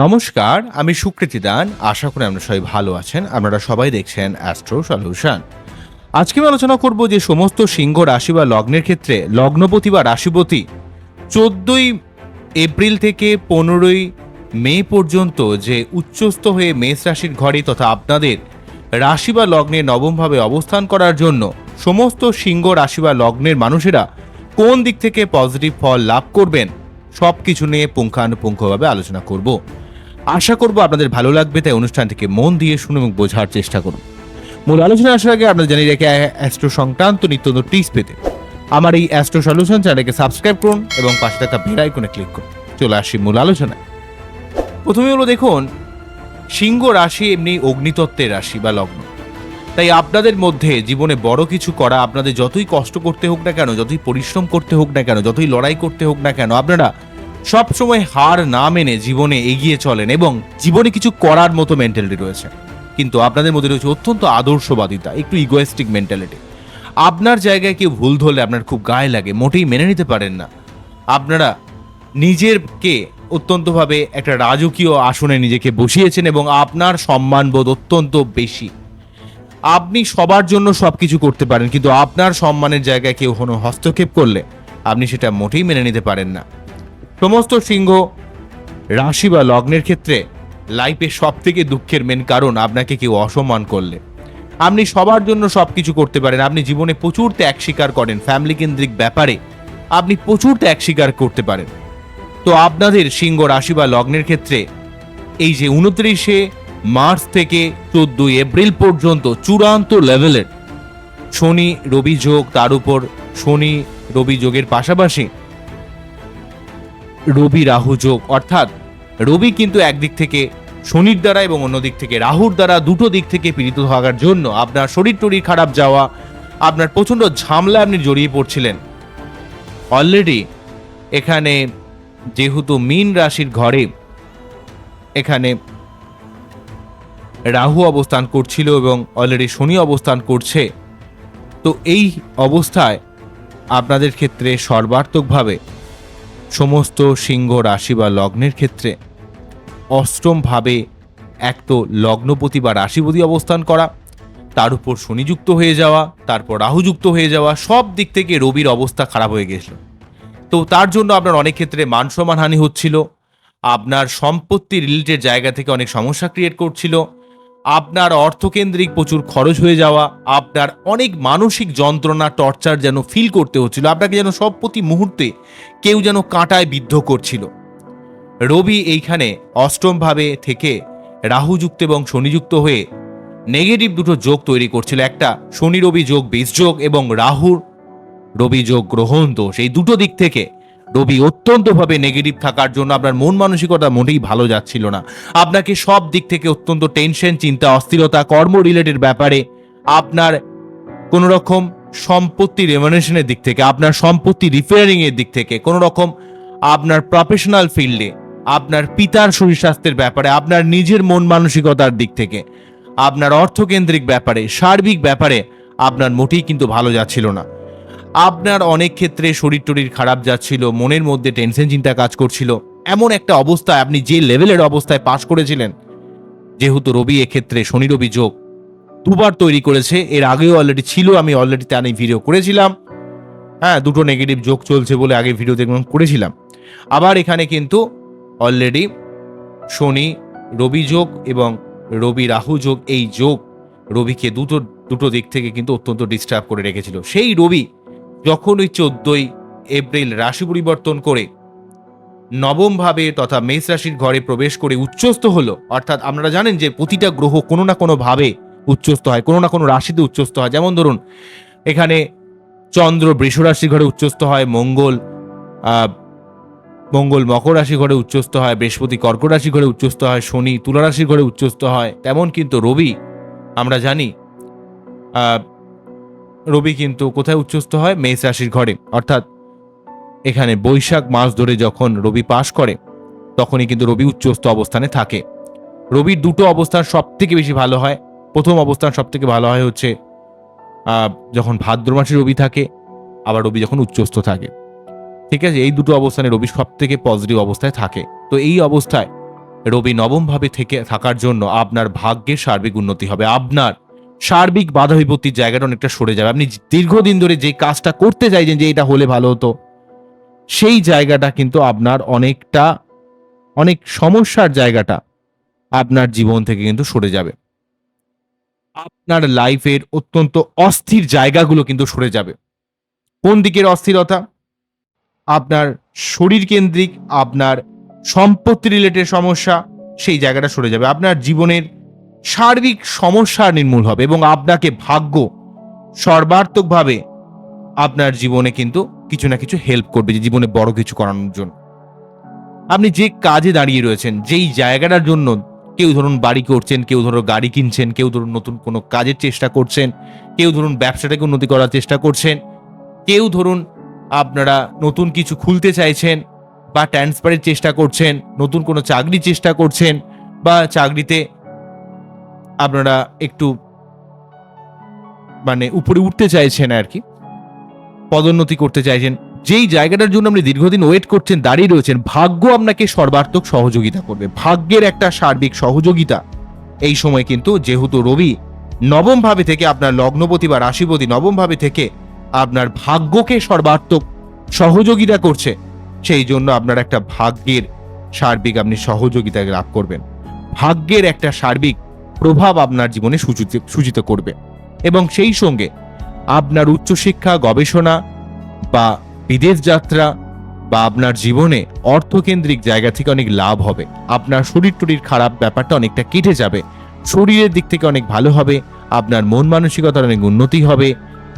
নমস্কার, আমি সুকৃতি দান। আশা করি আপনারা সবাই ভালো আছেন। আপনারা সবাই দেখছেন অ্যাস্ট্রো সলিউশন আজকে আমি আলোচনা করব যে সমস্ত সিংহ রাশি বা লগ্নের ক্ষেত্রে লগ্নপতি বা রাশিপতি চোদ্দই এপ্রিল থেকে পনেরোই মে পর্যন্ত যে উচ্চস্থ হয়ে মেষ রাশির ঘরে তথা আপনাদের রাশি বা লগ্নে নবমভাবে অবস্থান করার জন্য সমস্ত সিংহ রাশি বা লগ্নের মানুষেরা কোন দিক থেকে পজিটিভ ফল লাভ করবেন সব কিছু নিয়ে পুঙ্খানুপুঙ্খভাবে আলোচনা করব। আশা করব আপনাদের ভালো লাগবে, তাই অনুষ্ঠানটিকে মন দিয়ে শুনুন এবং বোঝার চেষ্টা করুন। মূল আলোচনা আসার আগে আপনাদের জানিয়ে রেখে, অ্যাস্ট্রো সংক্রান্ত নিত্য নতুন টিপস পেতে আমার এই অ্যাস্ট্রো সলিউশন চ্যানেলকে সাবস্ক্রাইব করুন এবং পাশে থাকা বেল আইকনে ক্লিক করুন। চলে আসি মূল আলোচনায়। প্রথমে হলো দেখুন, সিংহ রাশি এমনি অগ্নিতত্ত্বের রাশি বা লগ্ন। তাই আপনাদের মধ্যে জীবনে বড় কিছু করা, আপনাদের যতই কষ্ট করতে হোক না কেন, যতই পরিশ্রম করতে হোক না কেন, যতই লড়াই করতে হোক না কেন, আপনারা সব সময় হার না মেনে জীবনে এগিয়ে চলেন এবং জীবনে কিছু করার মতো মেন্টালিটি রয়েছে। কিন্তু আপনাদের মধ্যে রয়েছে অত্যন্ত আদর্শবাদিতা একটু ইগোয়েস্টিক মেন্টালিটি আপনার জায়গায় কেউ ভুল ধরলে আপনার খুব গায়ে লাগে, মোটেই মেনে নিতে পারেন না। আপনারা নিজেরকে অত্যন্তভাবে একটা রাজকীয় আসনে নিজেকে বসিয়েছেন এবং আপনার সম্মানবোধ অত্যন্ত বেশি। আপনি সবার জন্য সব কিছু করতে পারেন, কিন্তু আপনার সম্মানের জায়গায় কেউ কোনো হস্তক্ষেপ করলে আপনি সেটা মোটেই মেনে নিতে পারেন না। সমস্ত সিংহ, রাশি বা লগ্নের ক্ষেত্রে লাইফে সব থেকে দুঃখের মেন কারণ আপনাকে কেউ অসম্মান করলে। আপনি সবার জন্য সব কিছু করতে পারেন, আপনি জীবনে প্রচুর ত্যাগ স্বীকার করেন ফ্যামিলি কেন্দ্রিক ব্যাপারে আপনি প্রচুর ত্যাগ স্বীকার করতে পারেন। তো আপনাদের সিংহ, রাশি বা লগ্নের ক্ষেত্রে এই যে উনত্রিশে মার্চ থেকে চোদ্দই এপ্রিল পর্যন্ত চূড়ান্ত লেভেলের শনি রবি যোগ, তার উপর শনি রবি যোগের পাশাপাশি রবি রাহু যোগ। অর্থাৎ রবি কিন্তু একদিক থেকে শনির দ্বারা এবং অন্য দিক থেকে রাহুর দ্বারা দুটো দিক থেকে পীড়িত থাকার জন্য আপনার শরীর টরীর খারাপ যাওয়া, আপনার প্রচণ্ড ঝামলা আপনি জড়িয়ে পড়ছিলেন। অলরেডি এখানে যেহেতু মীন রাশির ঘরে এখানে রাহু অবস্থান করছিল এবং অলরেডি শনি অবস্থান করছে, তো এই অবস্থায় আপনাদের ক্ষেত্রে সর্বাত্মকভাবে সমস্ত সিংহ রাশি বা লগ্নের ক্ষেত্রে অষ্টমভাবে এক তো লগ্নপতি বা রাশিপতি অবস্থান করা, তার উপর শনিযুক্ত হয়ে যাওয়া, তারপর রাহুযুক্ত হয়ে যাওয়া, সব দিক থেকে রবির অবস্থা খারাপ হয়ে গেছিল। তো তার জন্য আপনার অনেক ক্ষেত্রে মান সম্মান হানি হচ্ছিল, আপনার সম্পত্তি রিলেটেড জায়গা থেকে অনেক সমস্যা ক্রিয়েট করছিল আপনার অর্থকেন্দ্রিক প্রচুর খরচ হয়ে যাওয়া, আপনার অনেক মানসিক যন্ত্রণা, টর্চার যেন ফিল করতে হচ্ছিল, আপনাকে যেন সব প্রতি মুহূর্তে কেউ যেন কাঁটায় বিদ্ধ করছিল। রবি এইখানে অষ্টমভাবে থেকে রাহুযুক্ত এবং শনিযুক্ত হয়ে নেগেটিভ দুটো যোগ তৈরি করছিল, একটা শনি রবি যোগ বীজ যোগ এবং রাহুর রবি যোগ গ্রহণ দোষ। এই দুটো দিক থেকে রবি অত্যন্তভাবে নেগেটিভ থাকার জন্য আপনার মন মানসিকতা মোটেই ভালো যাচ্ছিল না। আপনাকে সব দিক থেকে অত্যন্ত টেনশন চিন্তা, অস্থিরতা কর্ম রিলেটেড ব্যাপারে আপনার কোনো রকম সম্পত্তি রেমুনেশনের দিক থেকে, আপনার সম্পত্তি রিপেয়ারিং এর দিক থেকে কোনো রকম আপনার প্রফেশনাল ফিল্ডে আপনার পিতার শরীর স্বাস্থ্যের ব্যাপারে, আপনার নিজের মন মানসিকতার দিক থেকে, আপনার অর্থকেন্দ্রিক ব্যাপারে, সার্বিক ব্যাপারে আপনার মোটেই কিন্তু ভালো যাচ্ছিল না। আপনার অনেক ক্ষেত্রে শরীর টরীর খারাপ যাচ্ছিল, মনের মধ্যে টেনশন চিন্তা কাজ করছিল। এমন একটা অবস্থায় আপনি যে লেভেলের অবস্থায় পাশ করেছিলেন, যেহেতু রবি এক্ষেত্রে শনি রবি যোগ, দুবার তৈরি করেছে, এর আগেও অলরেডি ছিল, আমি অলরেডি তা ভিডিও করেছিলাম। হ্যাঁ দুটো নেগেটিভ যোগ চলছে বলে আগে ভিডিও দেখলাম, করেছিলাম। আবার এখানে কিন্তু অলরেডি শনি রবি যোগ এবং রবি রাহু যোগ, এই যোগ রবিকে দুটো দুটো দিক থেকে কিন্তু অত্যন্ত ডিস্টার্ব করে রেখেছিল। সেই রবি যখন ওই চোদ্দই এপ্রিল রাশি পরিবর্তন করে নবমভাবে তথা মেষ রাশির ঘরে প্রবেশ করে উচ্চস্থ হলো, অর্থাৎ আপনারা জানেন যে প্রতিটা গ্রহ কোনো না কোনো ভাবে উচ্চস্থ হয়, কোনো না কোনো রাশিতে উচ্চস্থ হয়। যেমন ধরুন, এখানে চন্দ্র বৃষ রাশির ঘরে উচ্চস্থ হয়, মঙ্গল মঙ্গল মকর রাশি ঘরে উচ্চস্থ হয়, বৃহস্পতি কর্কট রাশি ঘরে উচ্চস্থ হয়, শনি তুলা রাশির ঘরে উচ্চস্থ হয়। তেমন কিন্তু রবি, আমরা জানি রবি কিন্তু কোথায় উচ্চস্থ হয়? মেষ রাশির ঘরে। অর্থাৎ এখানে বৈশাখ মাস ধরে যখন রবি পাশ করে, তখনই কিন্তু রবি উচ্চস্থ অবস্থানে থাকে। রবির দুটো অবস্থান সব থেকে বেশি ভালো হয়। প্রথম অবস্থান সব থেকে ভালো হয় হচ্ছে যখন ভাদ্র মাসে রবি থাকে, আবার রবি যখন উচ্চস্থ থাকে। ঠিক আছে? এই দুটো অবস্থানে রবি সব থেকে পজিটিভ অবস্থায় থাকে। তো এই অবস্থায় রবি নবমভাবে থেকে, থাকার জন্য আপনার ভাগ্যের সার্বিক উন্নতি হবে। আপনার সার্বিক বাধা বিপত্তির জায়গাটা অনেকটা সরে যাবে। আপনি দীর্ঘদিন ধরে যে কাজটা করতে চাইছেন যে এটা হলে ভালো হতো, সেই জায়গাটা কিন্তু আপনার অনেকটা, অনেক সমস্যার জায়গাটা আপনার জীবন থেকে কিন্তু সরে যাবে। আপনার লাইফের অত্যন্ত অস্থির জায়গাগুলো কিন্তু সরে যাবে। কোন দিকের অস্থিরতা? আপনার শরীর কেন্দ্রিক, আপনার সম্পত্তি রিলেটেড সমস্যা, সেই জায়গাটা সরে যাবে। আপনার জীবনের সার্বিক সমস্যা নির্মূল হবে এবং আপনাকে ভাগ্য সর্বার্থকভাবে আপনার জীবনে কিন্তু কিছু না কিছু হেল্প করবে যে জীবনে বড় কিছু করানোর জন্য। আপনি যে কাজে দাঁড়িয়ে রয়েছেন, যেই জায়গাটার জন্য কেউ ধরুন বাড়ি করছেন, কেউ ধরুন গাড়ি কিনছেন, কেউ ধরুন নতুন কোনো কাজের চেষ্টা করছেন, কেউ ধরুন ব্যবসাটাকে উন্নতি করার চেষ্টা করছেন, কেউ ধরুন আপনারা নতুন কিছু খুলতে চাইছেন বা ট্রান্সফারের চেষ্টা করছেন, নতুন কোনো চাকরির চেষ্টা করছেন বা চাকরিতে আপনারা একটু মানে উপরে উঠতে চাইছেন আর কি, পদোন্নতি করতে চাইছেন। যেই জায়গাটার জন্য আপনি দীর্ঘদিন ওয়েট করছেন, দাঁড়িয়ে রয়েছেন, ভাগ্য আপনাকে সর্বার্থক সহযোগিতা করবে। ভাগ্যের একটা সার্বিক সহযোগিতা। এই সময় কিন্তু যেহেতু রবি নবম ভাবে থেকে আপনার লগ্নপতি বা রাশিপতি নবম ভাবে থেকে আপনার ভাগ্যকে সর্বার্থক সহযোগিতা করছে, সেই জন্য আপনার একটা ভাগ্যের সার্বিক আপনি সহযোগিতা লাভ করবেন। ভাগ্যের একটা সার্বিক প্রভাব আপনার জীবনে সূচিত করবে। এবং সেই সঙ্গে আপনার উচ্চশিক্ষা, গবেষণা বা বিদেশ যাত্রা বা আপনার জীবনে অর্থকেন্দ্রিক জায়গা থেকে অনেক লাভ হবে। আপনার শরীর টরির খারাপ ব্যাপারটা অনেকটা কেটে যাবে। শরীরের দিক থেকে অনেক ভালো হবে। আপনার মন মানসিকতার অনেক উন্নতি হবে।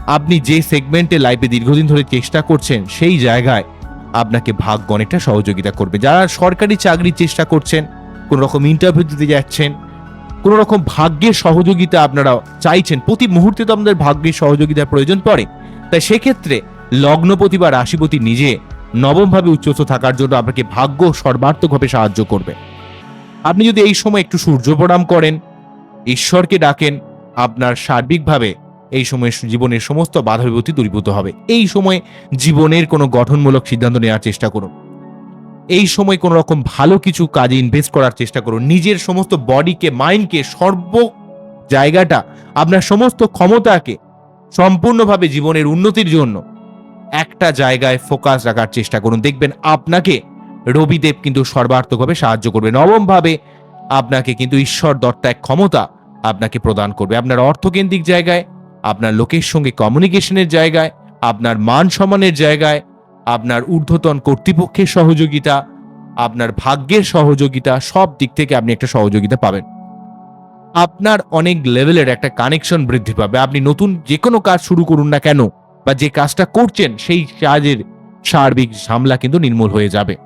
আপনি যে সেগমেন্টে লাইফে দীর্ঘদিন ধরে চেষ্টা করছেন, সেই জায়গায় আপনাকে ভাগ্য অনেকটা সহযোগিতা করবে। যারা সরকারি চাকরির চেষ্টা করছেন কোনো রকম ইন্টারভিউ দিতে যাচ্ছেন কোনো রকম ভাগ্যের সহযোগিতা আপনারা চাইছেন, প্রতি মুহূর্তে তো আমাদের ভাগ্যের সহযোগিতার প্রয়োজন পড়ে। তাই সেক্ষেত্রে লগ্নপতি বা রাশিপতি নিজে নবমভাবে উচ্চস্থ থাকার জন্য আপনাকে ভাগ্য সর্বার্থকভাবে সাহায্য করবে। আপনি যদি এই সময় একটু সূর্য প্রণাম করেন, ঈশ্বরকে ডাকেন, আপনার সার্বিকভাবে এই সময় জীবনের সমস্ত বাধা বিপত্তি দূরীভূত হবে। এই সময়ে জীবনের কোনো গঠনমূলক সিদ্ধান্ত নেওয়ার চেষ্টা করুন। এই সময় কোনো রকম ভালো কিছু কাজে ইনভেস্ট করার চেষ্টা করুন। নিজের সমস্ত বডিকে মাইন্ডকে সর্ব জায়গাটা, আপনার সমস্ত ক্ষমতাকে সম্পূর্ণভাবে জীবনের উন্নতির জন্য একটা জায়গায় ফোকাস রাখার চেষ্টা করুন। দেখবেন আপনাকে রবিদেব কিন্তু সর্বার্থকভাবে সাহায্য করবে। নবমভাবে আপনাকে কিন্তু ঈশ্বর দত্তা এক ক্ষমতা আপনাকে প্রদান করবে। আপনার অর্থকেন্দ্রিক জায়গায়, আপনার লোকের সঙ্গে কমিউনিকেশনের জায়গায়, আপনার মান সম্মানের জায়গায় আপনার ঊর্ধ্বতন কর্তৃপক্ষের সহযোগিতা, আপনার ভাগ্যের সহযোগিতা, সব দিক থেকে আপনি একটা সহযোগিতা পাবেন। আপনার অনেক লেভেলের একটা কানেকশন বৃদ্ধি পাবে। আপনি নতুন যে কোনো কাজ শুরু করুন না কেন বা যে কাজটা করছেন, সেই কাজের সার্বিক ঝামলা কিন্তু নির্মূল হয়ে যাবে।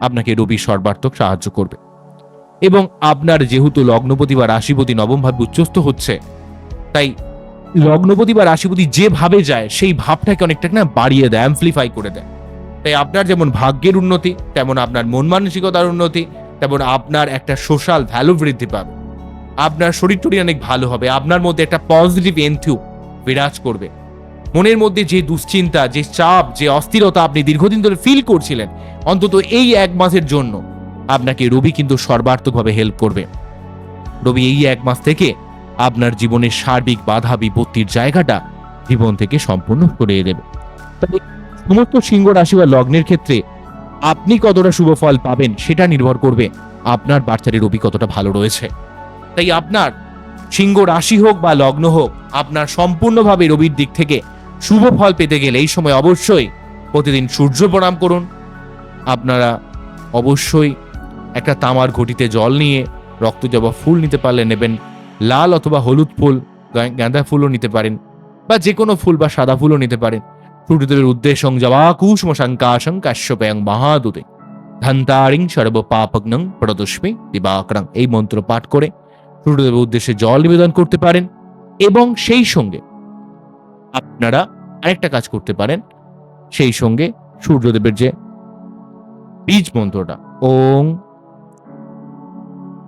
আপনাকে রবি সর্বার্থক সাহায্য করবে। এবং আপনার যেহেতু লগ্নপতি বা রাশিপতি নবমভাবে উচ্চস্থ হচ্ছে, তাই লগ্নপতি বা রাশিপতি যেভাবে যায়, সেই ভাবটাকে অনেকটা না বাড়িয়ে দেয় অ্যাম্পলিফাই করে দেয়। তাই আপনার যেমন ভাগ্যের উন্নতি, তেমন আপনার মন মানসিকতার উন্নতি, তেমন আপনার একটা সোশ্যাল ভ্যালু বৃদ্ধি পাবে। আপনার শরীর টরি অনেক ভালো হবে, আপনার মধ্যে একটা পজিটিভ এনথিউ বিরাজ করবে। মনের মধ্যে যে দুশ্চিন্তা, যে চাপ, যে অস্থিরতা আপনি দীর্ঘদিন ধরে ফিল করছিলেন, অন্তত এই এক মাসের জন্য আপনাকে রবি কিন্তু সর্বার্থকভাবে হেল্প করবে। রবি এই এক মাস থেকে আপনার জীবনের সার্বিক বাধা বিপত্তির জায়গাটা জীবন থেকে সম্পূর্ণ সরিয়ে দেবে তবে সমস্ত সিংহ রাশি বা লগ্নের ক্ষেত্রে আপনি কতটা শুভ ফল পাবেন সেটা নির্ভর করবে আপনার বাচ্চারে রবি কতটা ভালো রয়েছে। তাই আপনার সিংহ রাশি হোক বা লগ্ন হোক, আপনার সম্পূর্ণভাবে রবির দিক থেকে শুভ ফল পেতে গেলে এই সময় অবশ্যই প্রতিদিন সূর্য প্রণাম করুন। আপনারা অবশ্যই একটা তামার ঘটিতে জল নিয়ে রক্তজবা ফুল নিতে পারলে নেবেন। লাল অথবা হলুদ ফুল গাঁদা ফুলও নিতে পারেন বা যে কোনো ফুল বা সাদা ফুলও নিতে পারেন। সূর্যদেবের উদ্দেশ্যং জবাকুষ্ম শঙ্কাশং কাশ্যপয়ং মহাদুতে। ধন্তারিং সর্ব পাপগ্নং প্রদস্মে দিবাকরং। এই মন্ত্র পাঠ করে সূর্যদেবের উদ্দেশ্যে জল নিবেদন করতে পারেন এবং সেই সঙ্গে আপনারা আরেকটা কাজ করতে পারেন। সেই সঙ্গে সূর্যদেবের যে বীজ মন্ত্রটা, ওং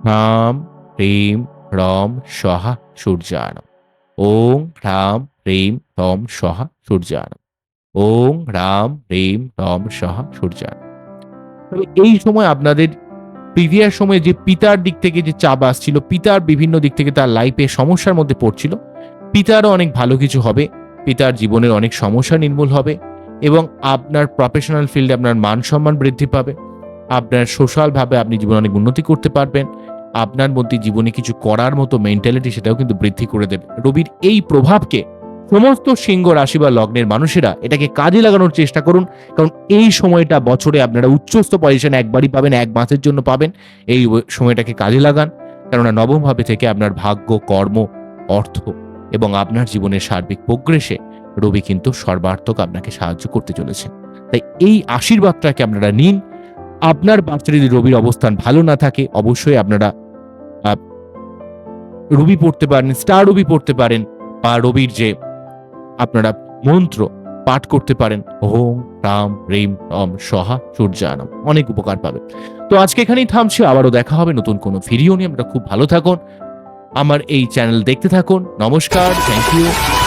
হ্রাম হ্রিম হ্রম সহা সূর্যানম ওং হ্রাম হ্রিম হ্রম সহা সূর্যানম ওং হ্রাম হ্রিম হ্রম সহা সূর্যানম তবে এই সময় আপনাদের প্রিভিয়াস সময়ে যে পিতার দিক থেকে যে চাপ আসছিল, পিতার বিভিন্ন দিক থেকে তার লাইফে সমস্যার মধ্যে পড়ছিল, পিতারও অনেক ভালো কিছু হবে, পিতার জীবনের অনেক সমস্যা নির্মূল হবে এবং আপনার প্রফেশনাল ফিল্ডে আপনার মান সম্মান বৃদ্ধি পাবে, আপনার সোশ্যালভাবে আপনি জীবনে অনেক উন্নতি করতে পারবেন আপনার মধ্যে জীবনে কিছু করার মতো মেন্টালিটি সেটাও কিন্তু বৃদ্ধি করে দেবে। রবির এই প্রভাবকে সমস্ত সিংহ রাশি বা লগ্নের মানুষেরা এটাকে কাজে লাগানোর চেষ্টা করুন। কারণ এই সময়টা বছরে আপনারা উচ্চস্থ পজিশন একবারই পাবেন, এক মাসের জন্য পাবেন। এই সময়টাকে কাজে লাগান। কেননা নবম ভাবে থেকে আপনার ভাগ্য, কর্ম, অর্থ এবং আপনার জীবনের সার্বিক প্রোগ্রেসে রবি কিন্তু সর্বার্থক আপনাকে সাহায্য করতে চলেছে তাই এই আশীর্বাদটাকে আপনারা নিন। আপনার বাচ্চা যদি রবির অবস্থান ভালো না থাকে, অবশ্যই আপনারা রবি পড়তে পারেন, স্টার রবি পড়তে পারেন, বা রবির যে আপনারা মন্ত্র পাঠ করতে পারেন হোম রাম রেম রম সহা সূর্যানম, অনেক উপকার পাবেন। তো আজকে এখানেই থামছি, আবারও দেখা হবে নতুন কোনো ভিডিও নিয়ে, আপনারা খুব ভালো থাকুন। আমার এই চ্যানেল দেখতে থাকুন, নমস্কার, থ্যাংক ইউ।